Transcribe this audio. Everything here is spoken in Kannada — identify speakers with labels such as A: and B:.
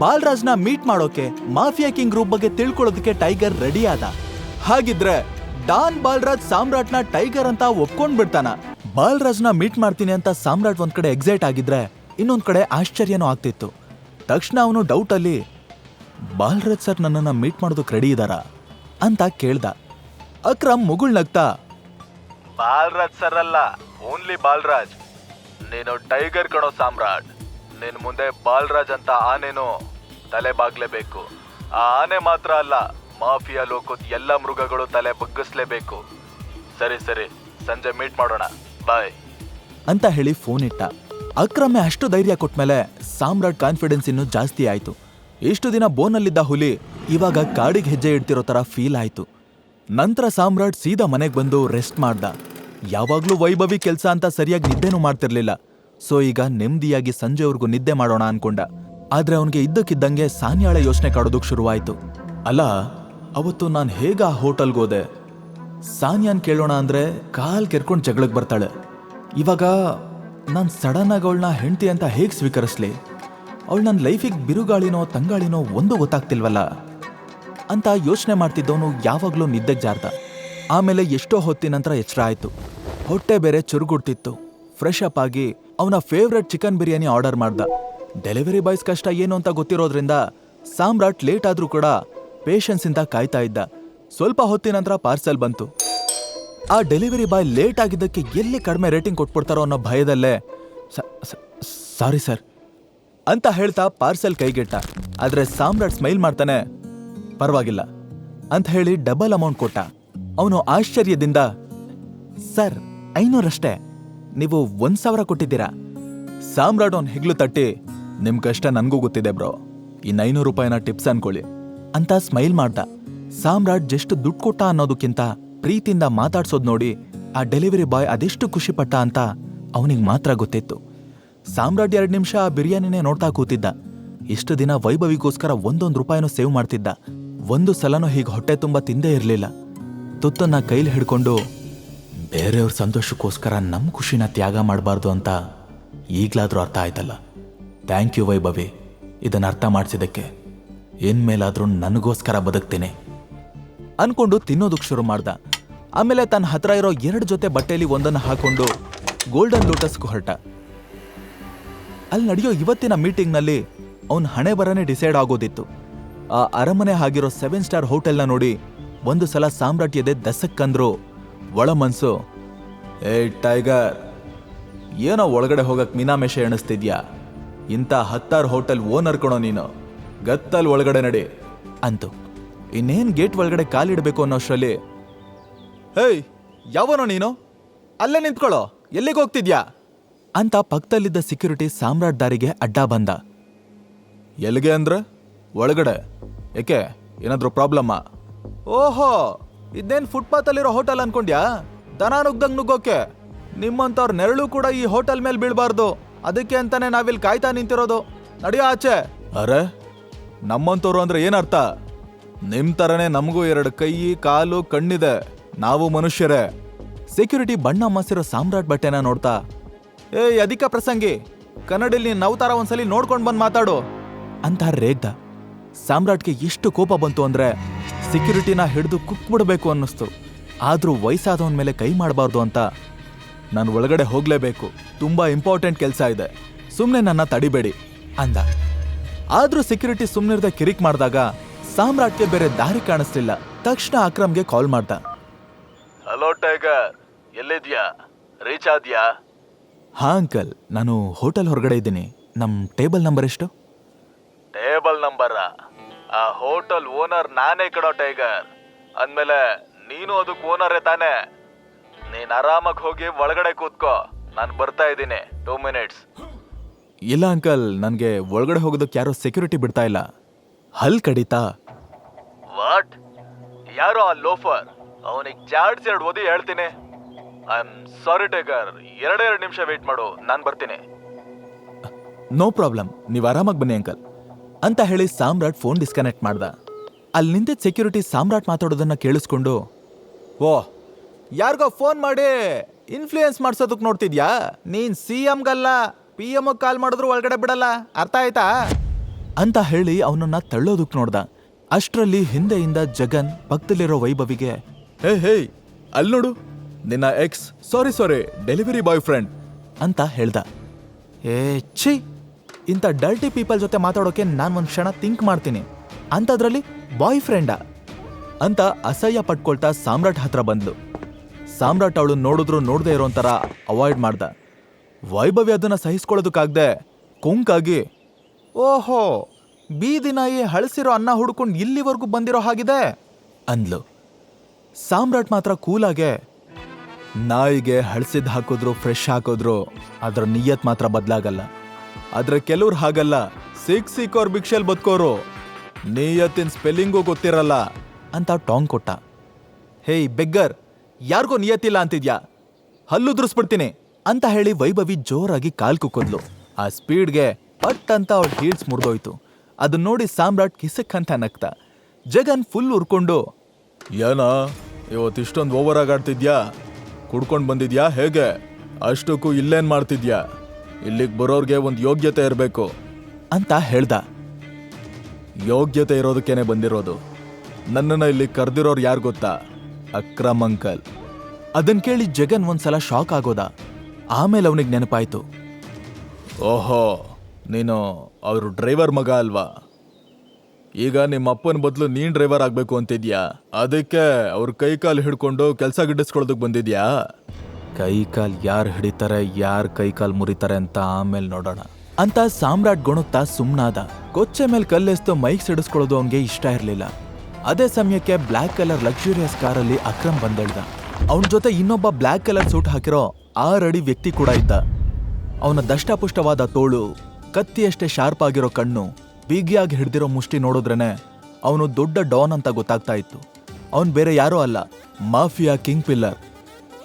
A: ಬಾಲ್ರಾಜ್ನ ಮೀಟ್ ಮಾಡೋಕೆ ಮಾಫಿಯಾ ಕಿಂಗ್ ಗ್ರೂಪ್ ಬಗ್ಗೆ ತಿಳ್ಕೊಳ್ಳೋದಕ್ಕೆ ಟೈಗರ್ ರೆಡಿ ಆದ ಹಾಗಿದ್ರೆ ಡಾನ್ ಬಾಲ್ರಾಜ್ ಸಾಮ್ರಾಟ್ನ ಟೈಗರ್ ಅಂತ ಒಪ್ಕೊಂಡ್ ಬಿಡ್ತಾನ ಬಾಲ್ರಾಜ್ನ ಮೀಟ್ ಮಾಡ್ತೀನಿ ಅಂತ ಸಾಮ್ರಾಟ್ ಒಂದ್ ಕಡೆ ಎಕ್ಸೈಟ್ ಆಗಿದ್ರೆ ಇನ್ನೊಂದ್ ಕಡೆ ಆಶ್ಚರ್ಯನೂ ಆಗ್ತಿತ್ತು. ತಕ್ಷಣ ಅವನು ಡೌಟ್ ಅಲ್ಲಿ, ಬಾಲ್ರಾಜ್ ಸರ್ ನನ್ನನ್ನು ಮೀಟ್ ಮಾಡೋದಕ್ಕೆ ರೆಡಿ ಇದ್ದಾರಾ ಅಂತ ಕೇಳ್ದ. ಅಕ್ರಮ್ ಮುಗುಳ್ನಗ್ತಾ
B: ಬಾಲ್ರಾಜ್ ಸರ್ ಅಲ್ಲ ಓನ್ಲಿ ಬಾಲ್ರಾಜ್. ನೀನು ಟೈಗರ್ ಕಣೋ ಸಾಮ್ರಾಟ್. ನಿನ್ ಮುಂದೆ ಬಾಲ್ರಾಜ್ ಅಂತ ಆನೆನು ತಲೆ ಬಾಗ್ಲೇಬೇಕು ಆ ಆನೆ ಮಾತ್ರ ಅಲ್ಲ, ಮಾಫಿಯಾ ಲೋಕದ ಎಲ್ಲ ಮೃಗಗಳು ತಲೆ ಬಗ್ಗಿಸ್ಲೇಬೇಕು. ಸರಿ ಸರಿ, ಸಂಜೆ ಮೀಟ್ ಮಾಡೋಣ. ಬಾಯ್
A: ಅಂತ ಹೇಳಿ ಫೋನ್ ಇಟ್ಟ. ಅಕ್ರಮೆ ಅಷ್ಟು ಧೈರ್ಯ ಕೊಟ್ಮೇಲೆ ಸಾಮ್ರಾಟ್ ಕಾನ್ಫಿಡೆನ್ಸ್ ಇನ್ನೂ ಜಾಸ್ತಿ ಆಯ್ತು. ಇಷ್ಟು ದಿನ ಬೋನಲ್ಲಿದ್ದ ಹುಲಿ ಇವಾಗ ಕಾಡಿಗೆ ಹೆಜ್ಜೆ ಇಡ್ತಿರೋ ತರ ಫೀಲ್ ಆಯ್ತು. ನಂತರ ಸಾಮ್ರಾಟ್ ಸೀದಾ ಮನೆಗೆ ಬಂದು ರೆಸ್ಟ್ ಮಾಡ್ದ. ಯಾವಾಗ್ಲೂ ವೈಭವಿ ಕೆಲಸ ಅಂತ ಸರಿಯಾಗಿ ನಿದ್ದೆನೂ ಮಾಡ್ತಿರ್ಲಿಲ್ಲ. ಸೊ ಈಗ ನೆಮ್ಮದಿಯಾಗಿ ಸಂಜೆವರೆಗೂ ನಿದ್ದೆ ಮಾಡೋಣ ಅನ್ಕೊಂಡ. ಆದ್ರೆ ಅವನಿಗೆ ಇದ್ದಕ್ಕಿದ್ದಂಗೆ ಸಾನ್ಯಾಳ ಯೋಚನೆ ಕಾಡೋದಕ್ಕೆ ಶುರುವಾಯ್ತು. ಅಲ್ಲ, ಅವತ್ತು ನಾನು ಹೇಗ ಆ ಹೋಟೆಲ್ಗೆ ಹೋದೆ? ಸಾನ್ಯಾನ್ ಕೇಳೋಣ ಅಂದ್ರೆ ಕಾಲ್ ಕೆರ್ಕೊಂಡು ಜಗಳಕ್ಕೆ ಬರ್ತಾಳೆ. ಇವಾಗ ನಾನು ಸಡನ್ ಆಗಿ ಅವಳನ್ನ ಹೆಂಡ್ತಿ ಅಂತ ಹೇಗೆ ಸ್ವೀಕರಿಸ್ಲಿ? ಅವಳು ನನ್ನ ಲೈಫಿಗೆ ಬಿರುಗಾಳಿನೋ ತಂಗಾಳಿನೋ ಒಂದು ಗೊತ್ತಾಗ್ತಿಲ್ವಲ್ಲ? ಅಂತ ಯೋಚನೆ ಮಾಡ್ತಿದ್ದವನು ಯಾವಾಗಲೂ ನಿದ್ದೆಗೆ ಜಾರ್ದ. ಆಮೇಲೆ ಎಷ್ಟೋ ಹೊತ್ತಿನ ನಂತರ ಎಚ್ಚರ ಆಯ್ತು. ಹೊಟ್ಟೆ ಬೇರೆ ಚುರುಗುಡ್ತಿತ್ತು. ಫ್ರೆಶ್ ಅಪ್ ಆಗಿ ಅವನ ಫೇವ್ರೆಟ್ ಚಿಕನ್ ಬಿರಿಯಾನಿ ಆರ್ಡರ್ ಮಾಡ್ದ. ಡೆಲಿವರಿ ಬಾಯ್ಸ್ ಕಷ್ಟ ಏನು ಅಂತ ಗೊತ್ತಿರೋದ್ರಿಂದ ಸಾಮ್ರಾಟ್ ಲೇಟ್ ಆದ್ರೂ ಕೂಡ ಪೇಷನ್ಸ್ ಇಂದ ಕಾಯ್ತಾ ಇದ್ದ. ಸ್ವಲ್ಪ ಹೊತ್ತಿನ ನಂತರ ಪಾರ್ಸೆಲ್ ಬಂತು. ಆ ಡೆಲಿವರಿ ಬಾಯ್ ಲೇಟ್ ಆಗಿದ್ದಕ್ಕೆ ಎಲ್ಲಿ ಕಡಿಮೆ ರೇಟಿಂಗ್ ಕೊಟ್ಬಿಡ್ತಾರೋ ಅನ್ನೋ ಭಯದಲ್ಲೇ ಸಾರಿ ಸರ್ ಅಂತ ಹೇಳ್ತಾ ಪಾರ್ಸೆಲ್ ಕೈಗೆಟ್ಟ. ಆದ್ರೆ ಸಾಮ್ರಾಟ್ ಸ್ಮೈಲ್ ಮಾಡ್ತಾನೆ, ಪರವಾಗಿಲ್ಲ, ಅಂತ ಹೇಳಿ ಡಬಲ್ ಅಮೌಂಟ್ ಕೊಟ್ಟ. ಅವನು ಆಶ್ಚರ್ಯದಿಂದ ಸರ್ ಐನೂರಷ್ಟೇ. ನೀವು ಒಂದ್ ಸಾವಿರ ಕೊಟ್ಟಿದ್ದೀರಾ? ಸಾಮ್ರಾಟ್ ಅವ್ನ್ ಹೆಗ್ಲು ತಟ್ಟಿ ನಿಮ್ ಕಷ್ಟ ನನಗೂ ಗೊತ್ತಿದೆ ಬ್ರೋ. ಇನ್ನು ಐನೂರು ರೂಪಾಯಿನ ಟಿಪ್ಸ್ ಅನ್ಕೊಳ್ಳಿ. ಅಂತ ಸ್ಮೈಲ್ ಮಾಡ್ದ ಸಾಮ್ರಾಟ್ ಜಸ್ಟ್ ದುಡ್ಡು ಕೊಟ್ಟ ಅನ್ನೋದಕ್ಕಿಂತ ಪ್ರೀತಿಯಿಂದ ಮಾತಾಡ್ಸೋದ್ ನೋಡಿ ಆ ಡೆಲಿವರಿ ಬಾಯ್ ಅದೆಷ್ಟು ಖುಷಿಪಟ್ಟ ಅಂತ ಅವನಿಗೆ ಮಾತ್ರ ಗೊತ್ತಿತ್ತು. ಸಾಮ್ರಾಟ್ ಎರಡು ನಿಮಿಷ ಆ ಬಿರಿಯಾನಿನೇ ನೋಡ್ತಾ ಕೂತಿದ್ದ. ಇಷ್ಟು ದಿನ ವೈಭವಿಗೋಸ್ಕರ ಒಂದೊಂದು ರೂಪಾಯಿನೂ ಸೇವ್ ಮಾಡ್ತಿದ್ದ. ಒಂದು ಸಲನೂ ಹೀಗೆ ಹೊಟ್ಟೆ ತುಂಬ ತಿಂದೇ ಇರಲಿಲ್ಲ. ತುತ್ತನ್ನ ಕೈಲಿ ಹಿಡ್ಕೊಂಡು ಬೇರೆಯವ್ರ ಸಂತೋಷಕ್ಕೋಸ್ಕರ ನಮ್ಮ ಖುಷಿನ ತ್ಯಾಗ ಮಾಡಬಾರ್ದು ಅಂತ ಈಗಲಾದರೂ ಅರ್ಥ ಆಯ್ತಲ್ಲ. Thank you Vaibhavi. ಇದನ್ನು ಅರ್ಥ ಮಾಡಿಸಿದ್ದಕ್ಕೆ ಇನ್ಮೇಲಾದರೂ ನನಗೋಸ್ಕರ ಬದುಕ್ತೀನಿ. ಅನ್ಕೊಂಡು ತಿನ್ನೋದಕ್ಕೆ ಶುರು ಮಾಡ್ದ. ಆಮೇಲೆ ತನ್ನ ಹತ್ರ ಇರೋ ಎರಡು ಜೊತೆ ಬಟ್ಟೆಯಲ್ಲಿ ಒಂದನ್ನು ಹಾಕೊಂಡು ಗೋಲ್ಡನ್ ಲೋಟಸ್ಗೂ ಹೊರಟ. ಅಲ್ಲಿ ನಡೆಯೋ ಇವತ್ತಿನ ಮೀಟಿಂಗ್ನಲ್ಲಿ ಅವನ ಹಣೆ ಬರನೇ ಡಿಸೈಡ್ ಆಗೋದಿತ್ತು. ಆ ಅರಮನೆ ಆಗಿರೋ ಸೆವೆನ್ ಸ್ಟಾರ್ ಹೋಟೆಲ್ನ ನೋಡಿ ಒಂದು ಸಲ ಸಾಮ್ರಾಟ್ಯದೇ ದಸಕ್ಕಂದ್ರು ಒಳ ಮನಸ್ಸು ಏ, ಟೈಗರ್, ಏನೋ ಒಳಗಡೆ ಹೋಗಕ್ಕೆ ಮೀನಾಮೇಷ ಎಣಿಸ್ತಿದ್ಯಾ? ಇಂಥ ಹತ್ತಾರು ಹೋಟೆಲ್ ಓನರ್ ಕಣೋ ನೀನು. ಗತ್ತಲ್ ಒಳಗಡೆ ನಡಿ. ಅಂತು. ಇನ್ನೇನು ಗೇಟ್ ಒಳಗಡೆ ಕಾಲಿಡಬೇಕು ಅನ್ನೋಷ್ಟರಲ್ಲಿ ಹೇಯ್, ಯಾವನೋ ನೀನು? ಅಲ್ಲೇ ನಿಂತ್ಕೊಳ್ಳೋ. ಎಲ್ಲಿಗೆ ಹೋಗ್ತಿದ್ಯಾ? ಅಂತ ಪಕ್ಕದಲ್ಲಿದ್ದ ಸೆಕ್ಯೂರಿಟಿ ಸಾಮ್ರಾಟ್ ದಾರಿಗೆ ಅಡ್ಡ ಬಂದ. ಎಲ್ಲಿಗೆ ಅಂದ್ರೆ? ಒಳಗಡೆ. ಏಕೆ? ಏನಾದರೂ ಪ್ರಾಬ್ಲಮ್ಮ ಓಹೋ ಇದೇನ್ ಫುಟ್ಪಾತ್ ಅಲ್ಲಿರೋ ಹೋಟೆಲ್ ಅನ್ಕೊಂಡ್ಯಾ? ದನ ನುಗ್ದಂಗ್ ನುಗ್ಗೋಕೆ. ನಿಮ್ಮಂತವ್ರ ನೆರಳು ಕೂಡ ಈ ಹೋಟೆಲ್ ಮೇಲೆ ಬೀಳ್ಬಾರ್ದು. ಅದಕ್ಕೆ ಅಂತಾನೆ ನಾವಿಲ್ಲಿ ಕಾಯ್ತಾ ನಿಂತಿರೋದು. ನಡಿಯೋ ಆಚೆ. ಅರೆ ನಮ್ಮಂತವ್ರು ಅಂದ್ರೆ ಏನರ್ಥ? ನಿಮ್ ತರನೇ ನಮಗೂ ಎರಡು ಕೈ, ಕಾಲು, ಕಣ್ಣಿದೆ. ನಾವು ಮನುಷ್ಯರೇ. ಸೆಕ್ಯೂರಿಟಿ ಬಣ್ಣ ಮಸಿರೋ ಸಾಮ್ರಾಟ್ ಬಟ್ಟೆನ ನೋಡ್ತಾ. ಏ ಅಧಿಕ ಪ್ರಸಂಗಿ. ಕನ್ನಡಲ್ಲಿ ನೀನ್ ನವತಾರ ಒಂದ್ಸಲಿ ನೋಡ್ಕೊಂಡು ಬಂದು ಮಾತಾಡು. ಅಂತ ರೇಗ್ದ. ಸಾಮ್ರಾಟ್ಗೆ ಎಷ್ಟು ಕೋಪ ಬಂತು ಅಂದ್ರೆ ಸೆಕ್ಯೂರಿಟಿನ ಹಿಡಿದು ಕುಕ್ಬಿಡ್ಬೇಕು ಅನ್ನಿಸ್ತು. ಆದರೂ ವಯಸ್ಸಾದವನ ಮೇಲೆ ಕೈ ಮಾಡಬಾರ್ದು ಅಂತ ನಾನು ಒಳಗಡೆ ಹೋಗಲೇಬೇಕು. ತುಂಬ ಇಂಪಾರ್ಟೆಂಟ್ ಕೆಲಸ ಇದೆ. ಸುಮ್ಮನೆ ನನ್ನ ತಡಿಬೇಡಿ ಅಂದ. ಆದರೂ ಸೆಕ್ಯೂರಿಟಿ ಸುಮ್ಮನಿರ್ದೆ ಕಿರಿಕ್ ಮಾಡಿದಾಗ ಸಾಮ್ರಾಟ್ಗೆ ಬೇರೆ ದಾರಿ ಕಾಣಿಸ್ಲಿಲ್ಲ. ತಕ್ಷಣ ಅಕ್ರಮ್ಗೆ ಕಾಲ್ ಮಾಡ್ದ.
B: Hello tiger. ಎಲ್ಲಿದ್ಯಾ? ರೀಚ್ ಆದ್ಯಾ?
A: ಹಾ ಅಂಕಲ್. ನಾನು ಹೋಟೆಲ್ ಹೊರಗಡೆ ಇದ್ದೀನಿ. ನಮ್ಮ ಟೇಬಲ್ ನಂಬರ್ ಎಷ್ಟು?
B: ಟೇಬಲ್ ನಂಬರ? ಆ ಹೋಟೆಲ್ ಓನರ್ ನಾನೇ ಕಡೋ ಟೈಗರ್. ಅಂದ್ಮೇಲೆ ನೀನು ಅದಕ್ಕೆ ಓನರೇ ತಾನೇ? ನೀನ್ ಆರಾಮಾಗಿ ಹೋಗಿ ಒಳಗಡೆ ಕೂತ್ಕೋ. ನಾನು ಬರ್ತಾ ಇದ್ದೀನಿ. ಟೂ ಮಿನಿಟ್ಸ್
A: ಇಲ್ಲ ಅಂಕಲ್ ನನಗೆ ಒಳಗಡೆ ಹೋಗೋದಕ್ಕೆ ಯಾರೋ ಸೆಕ್ಯೂರಿಟಿ ಬಿಡ್ತಾ ಇಲ್ಲ. ಹಲ್ ಕಡಿತಾ.
B: ವಾಟ್ ಯಾರೋ ಆ ಲೋಫರ್? ಅವನಿಗೆ ಚಾರ್ಡ್ಸ್ ಎರಡು ಓದಿ ಹೇಳ್ತೀನಿ. I am sorry tiger. ಎರಡೆರಡು ನಿಮಿಷ ವೇಟ್ ಮಾಡು. ನಾನು ಬರ್ತೀನಿ.
A: ನೋ ಪ್ರಾಬ್ಲಮ್ ನೀವು ಆರಾಮಾಗಿ ಬನ್ನಿ ಅಂಕಲ್. ಅಂತ ಹೇಳಿ ಸಾಮ್ರಾಟ್ ಫೋನ್ ಡಿಸ್ಕನೆಕ್ಟ್ ಮಾಡ್ದ. ಅಲ್ಲಿ ನಿಂತಿದ್ದ ಸೆಕ್ಯೂರಿಟಿ ಸಾಮ್ರಾಟ್ ಮಾತಾಡೋದನ್ನ ಕೇಳಿಸ್ಕೊಂಡು, ಓ, ಯಾರಿಗೋ ಫೋನ್ ಮಾಡಿ ಇನ್ಫ್ಲೂಯೆನ್ಸ್ ಮಾಡ್ಸೋದಕ್ಕೆ ನೋಡ್ತಿದ್ಯಾ? ನೀನ್ ಸಿ ಎಮ್ಗಲ್ಲ ಪಿ ಎಂ ಕಾಲ್ ಮಾಡಿದ್ರು ಒಳಗಡೆ ಬಿಡಲ್ಲ, ಅರ್ಥ ಆಯ್ತಾ? ಅಂತ ಹೇಳಿ ಅವನನ್ನ ತಳ್ಳೋದಕ್ ನೋಡ್ದ. ಅಷ್ಟರಲ್ಲಿ ಹಿಂದೆಯಿಂದ ಜಗನ್ ಪಕ್ಕದಲ್ಲಿರೋ ವೈಭವಿಗೆ, ಹೇ ಹೇ ಅಲ್ಲಿ ನೋಡು, ನಿನ್ನ ex, sorry sorry, delivery boy friend, ಅಂತ ಹೇಳ್ದ. ಏ, ಛೀ ಇಂಥ ಡಲ್ಟಿ ಪೀಪಲ್ ಜೊತೆ ಮಾತಾಡೋಕೆ ನಾನು ಒಂದು ಕ್ಷಣ ಥಿಂಕ್ ಮಾಡ್ತೀನಿ. ಅಂಥದ್ರಲ್ಲಿ ಬಾಯ್ ಫ್ರೆಂಡಾ ಅಂತ ಅಸಹ್ಯ ಪಟ್ಕೊಳ್ತಾ ಸಾಮ್ರಾಟ್ ಹತ್ರ ಬಂದ್ಲು. ಸಾಮ್ರಾಟ್ ಅವಳು ನೋಡಿದ್ರು ನೋಡದೆ ಇರೋ ಥರ ಅವಾಯ್ಡ್ ಮಾಡ್ದ. ವೈಭವ್ಯ ಅದನ್ನ ಸಹಿಸ್ಕೊಳ್ಳೋದಕ್ಕಾಗ್ದೆ ಕುಂಕಾಗಿ, ಓಹೋ, ಬೀದಿ ನಾಯಿ ಹಳಸಿರೋ ಅನ್ನ ಹುಡ್ಕೊಂಡು ಇಲ್ಲಿವರೆಗೂ ಬಂದಿರೋ ಹಾಗಿದೆ? ಅಂದ್ಲು. ಸಾಮ್ರಾಟ್ ಮಾತ್ರ ಕೂಲಾಗೆ ನಾಯಿಗೆ ಹಳಸಿದ್ ಹಾಕಿದ್ರು ಫ್ರೆಶ್ ಹಾಕಿದ್ರು, ಅದರ ನಿಯತ್ ಮಾತ್ರ ಬದಲಾಗಲ್ಲ. ಆದ್ರೆ ಕೆಲವ್ರು ಹಾಗಲ್ಲ. ಸಿಕ್ ಸಿಕ್ಕೋರ್ ಭಿಕ್ಷೆಲ್ ಬದುಕೋರು. ನಿಯತ್ತಿನ ಸ್ಪೆಲ್ಲಿಂಗು ಗೊತ್ತಿರಲ್ಲ ಅಂತ ಟಾಂಗ್ ಕೊಟ್ಟ. ಹೇಯ್, ಬೆಗ್ಗರ್, ಯಾರಿಗೂ ನಿಯತ್ತಿಲ್ಲ ಅಂತಿದ್ಯಾ? ಹಲ್ಲುದ್ರಿಸ್ಬಿಡ್ತೀನಿ ಅಂತ ಹೇಳಿ ವೈಭವಿ ಜೋರಾಗಿ ಕಾಲ್ ಕುಕ್ಕೊದ್ಲು. ಆ ಸ್ಪೀಡ್ಗೆ ಪಟ್ ಅಂತ ಅವ್ರ ಹೀಲ್ಸ್ ಮುರಿದೋಯ್ತು. ಅದನ್ನ ನೋಡಿ ಸಾಮ್ರಾಟ್ ಕಿಸಕ್ ಅಂತ ನಗ್ತ. ಜಗನ್ ಫುಲ್ ಉರ್ಕೊಂಡು, ಏನ ಇವತ್ತಿಷ್ಟೊಂದು ಓವರ್ ಆಗಾಡ್ತಿದ್ಯಾ ಕುಡ್ಕೊಂಡು ಬಂದಿದ್ಯಾ? ಹೇಗೆ? ಅಷ್ಟಕ್ಕೂ ಇಲ್ಲೇನ್ ಮಾಡ್ತಿದ್ಯಾ? ಇಲ್ಲಿಗೆ ಬರೋರ್ಗೆ ಒಂದು ಯೋಗ್ಯತೆ ಇರಬೇಕು ಅಂತ ಹೇಳ್ದ. ಯೋಗ್ಯತೆ ಇರೋದಕ್ಕೇನೆ ಬಂದಿರೋದು. ನನ್ನನ್ನ ಇಲ್ಲಿ ಕರೆದಿರೋರು ಯಾರು ಗೊತ್ತಾ? ಅಕ್ರಮ್ ಅಂಕಲ್. ಅದನ್ನು ಕೇಳಿ ಜಗನ್ ಒಂದ್ಸಲ ಶಾಕ್ ಆಗೋದ. ಆಮೇಲೆ ಅವನಿಗೆ ನೆನಪಾಯ್ತು. ಓಹೋ, ನೀನು ಅವರು ಡ್ರೈವರ್ ಮಗ ಅಲ್ವಾ? ಈಗ ನಿಮ್ಮ ಅಪ್ಪನ ಬದಲು ನೀನ್ ಡ್ರೈವರ್ ಆಗಬೇಕು ಅಂತಿದ್ಯಾ? ಅದಕ್ಕೆ ಅವ್ರ ಕೈ ಕಾಲು ಹಿಡ್ಕೊಂಡು ಕೆಲಸ ಗಿಡಿಸ್ಕೊಳ್ಳೋದಕ್ಕೆ ಬಂದಿದ್ಯಾ? ಕೈ ಕಾಲ್ ಯಾರು ಹಿಡಿತಾರೆ, ಯಾರ್ ಕೈ ಕಾಲ್ ಮುರಿತಾರೆ ಅಂತ ಆಮೇಲೆ ನೋಡೋಣ. ಅಂತ ಸಾಮ್ರಾಟ್ ಗುಣುತ್ತಾ ಸುಮ್ನಾದ. ಕೊಚ್ಚೆ ಮೇಲೆ ಕಲ್ಲೆಸ್ತು ಮೈಕ್ ಸಿಡಿಸ್ಕೊಳ್ಳೋದು ಅವನಿಗೆ ಇಷ್ಟ ಇರಲಿಲ್ಲ. ಅದೇ ಸಮಯಕ್ಕೆ ಬ್ಲ್ಯಾಕ್ ಕಲರ್ ಲಕ್ಸುರಿಯಸ್ ಕಾರಲ್ಲಿ ಅಕ್ರಮ್ ಬಂದಿಳ್ದ ಅವನ ಜೊತೆ ಇನ್ನೊಬ್ಬ ಬ್ಲ್ಯಾಕ್ ಕಲರ್ ಸೂಟ್ ಹಾಕಿರೋ ಆರು ಅಡಿ ವ್ಯಕ್ತಿ ಕೂಡ ಇದ್ದ. ಅವನ ದಷ್ಟಪುಷ್ಟವಾದ ತೋಳು, ಕತ್ತಿಯಷ್ಟೇ ಶಾರ್ಪ್ ಆಗಿರೋ ಕಣ್ಣು, ಬಿಗಿಯಾಗಿ ಹಿಡ್ದಿರೋ ಮುಷ್ಟಿ ನೋಡಿದ್ರೇನೆ ಅವನು ದೊಡ್ಡ ಡಾನ್ ಅಂತ ಗೊತ್ತಾಗ್ತಾ ಇತ್ತು. ಅವನು ಬೇರೆ ಯಾರೋ ಅಲ್ಲ, mafia king pillar.